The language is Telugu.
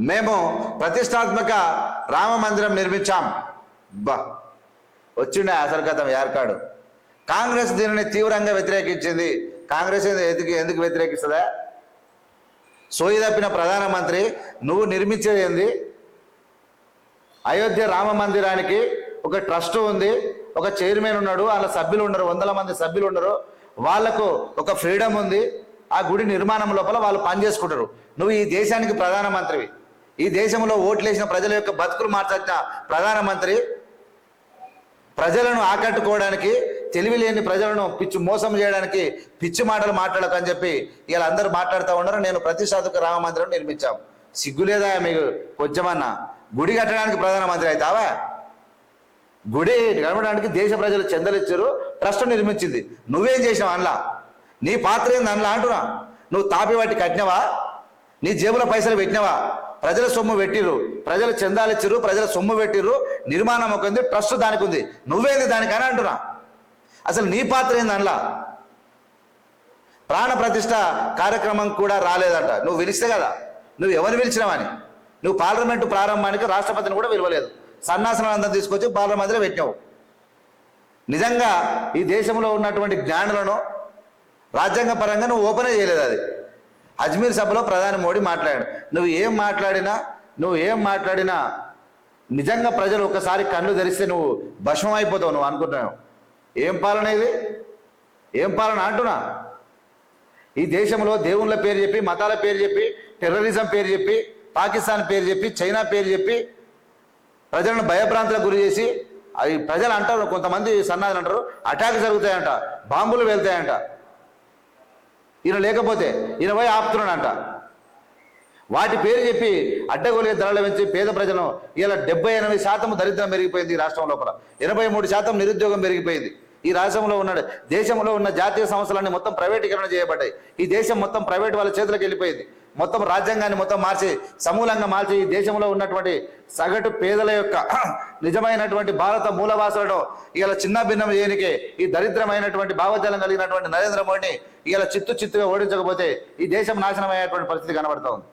మేము ప్రతిష్టాత్మక రామ మందిరం నిర్మించాం. బా. వచ్చిండే అసలు కథం యార్కాడు కాంగ్రెస్ దీనిని తీవ్రంగా వ్యతిరేకించింది. కాంగ్రెస్ ఎందుకు ఎందుకు వ్యతిరేకిస్తుందా సోయి తప్పిన ప్రధానమంత్రి నువ్వు నిర్మించేది ఏంది? అయోధ్య రామ మందిరానికి ఒక ట్రస్ట్ ఉంది. ఒక చైర్మన్ ఉన్నాడు. వాళ్ళ సభ్యులు ఉన్నారు వందల మంది సభ్యులు ఉన్నారు వాళ్ళకు ఒక ఫ్రీడమ్ ఉంది. ఆ గుడి నిర్మాణం లోపల వాళ్ళు పనిచేసుకుంటారు నువ్వు ఈ దేశానికి ప్రధానమంత్రివి. ఈ దేశంలో ఓట్లేసిన ప్రజల యొక్క బతుకులు మార్చాల్సిన ప్రధానమంత్రి ప్రజలను ఆకట్టుకోవడానికి తెలివి లేని ప్రజలను పిచ్చి మోసం చేయడానికి పిచ్చి మాటలు మాట్లాడకని చెప్పి ఇలా అందరూ మాట్లాడుతూ ఉన్నారు. నేను ప్రతిష్టాత్మక రామ మందిరం నిర్మించాం. సిగ్గులేదా మీకు కొంచెమన్నా? గుడి కట్టడానికి ప్రధానమంత్రి అవుతావా? గుడి కట్టడానికి దేశ ప్రజలు చెందలిచ్చారు ట్రస్ట్ నిర్మించింది. నువ్వేం చేసినావు అందులో నీ పాత్ర ఏంది అందులో అంటున్నా? నువ్వు తాపి వాటి కట్టినవా? నీ జేబులో పైసలు పెట్టినవా? ప్రజల సొమ్ము పెట్టిరు ప్రజలు చందాలు ఇచ్చిర్రు ప్రజల సొమ్ము పెట్టిర్రు. నిర్మాణం ఒక ఉంది ట్రస్ట్ దానికి ఉంది. నువ్వేంది దానికని అంటున్నా. అసలు నీ పాత్ర ఏంది అందులో ప్రాణ ప్రతిష్ట కార్యక్రమం కూడా రాలేదంట. నువ్వు పిలిస్తే కదా. నువ్వు ఎవరిని పిలిచినావని నువ్వు పార్లమెంటు ప్రారంభానికి రాష్ట్రపతిని కూడా పిలవలేదు. సన్నాసనందం తీసుకొచ్చి పార్లమెంట్లో పెట్టావు నిజంగా ఈ దేశంలో ఉన్నటువంటి జ్ఞానులను రాజ్యాంగ పరంగా నువ్వు ఓపెనే చేయలేదు అది. అజ్మీర్ సభలో ప్రధాని మోడీ మాట్లాడాడు. నువ్వు ఏం మాట్లాడినా నువ్వు ఏం మాట్లాడినా నిజంగా ప్రజలు ఒకసారి కళ్ళు తెరిస్తే నువ్వు భస్మం అయిపోతావు నువ్వు అనుకుంటున్నావు. ఏం పాలన ఇది? ఏం పాలన అంటున్నా? ఈ దేశంలో దేవుళ్ళ పేరు చెప్పి మతాల పేరు చెప్పి టెర్రరిజం పేరు చెప్పి పాకిస్తాన్ పేరు చెప్పి చైనా పేరు చెప్పి ప్రజలను భయభ్రాంతులకు గురి చేసి అవి ప్రజలు అంటారు కొంతమంది సన్నాదులు అంటారు అటాక్ జరుగుతాయంట బాంబులు వెళ్తాయంట. ఈయన లేకపోతే ఈయన పోయి ఆపుతున్నాడంట. వాటి పేరు చెప్పి అడ్డగోలిగా ధరలు పెంచి పేద ప్రజలను ఇలా డెబ్బై ఎనభై శాతం దరిద్రం పెరిగిపోయింది ఈ రాష్ట్రం లోపల. ఎనభై మూడు శాతం నిరుద్యోగం పెరిగిపోయింది. ఈ రాష్ట్రంలో ఉన్న దేశంలో ఉన్న జాతీయ సంస్థలన్నీ మొత్తం ప్రైవేటీకరణ చేయబడ్డాయి. ఈ దేశం మొత్తం ప్రైవేట్ వాళ్ళ చేతులకు వెళ్ళిపోయింది. మొత్తం రాజ్యాంగాన్ని మొత్తం మార్చి సమూలంగా మార్చి ఈ దేశంలో ఉన్నటువంటి సగటు పేదల యొక్క నిజమైనటువంటి భారత మూలవాసులను ఇలా చిన్న భిన్నం చేయనికే ఈ దరిద్రమైనటువంటి భావజాలం కలిగినటువంటి నరేంద్ర మోడీని ఇలా చిత్తు చిత్తుగా ఓడించకపోతే ఈ దేశం నాశనం పరిస్థితి కనబడతా ఉంది.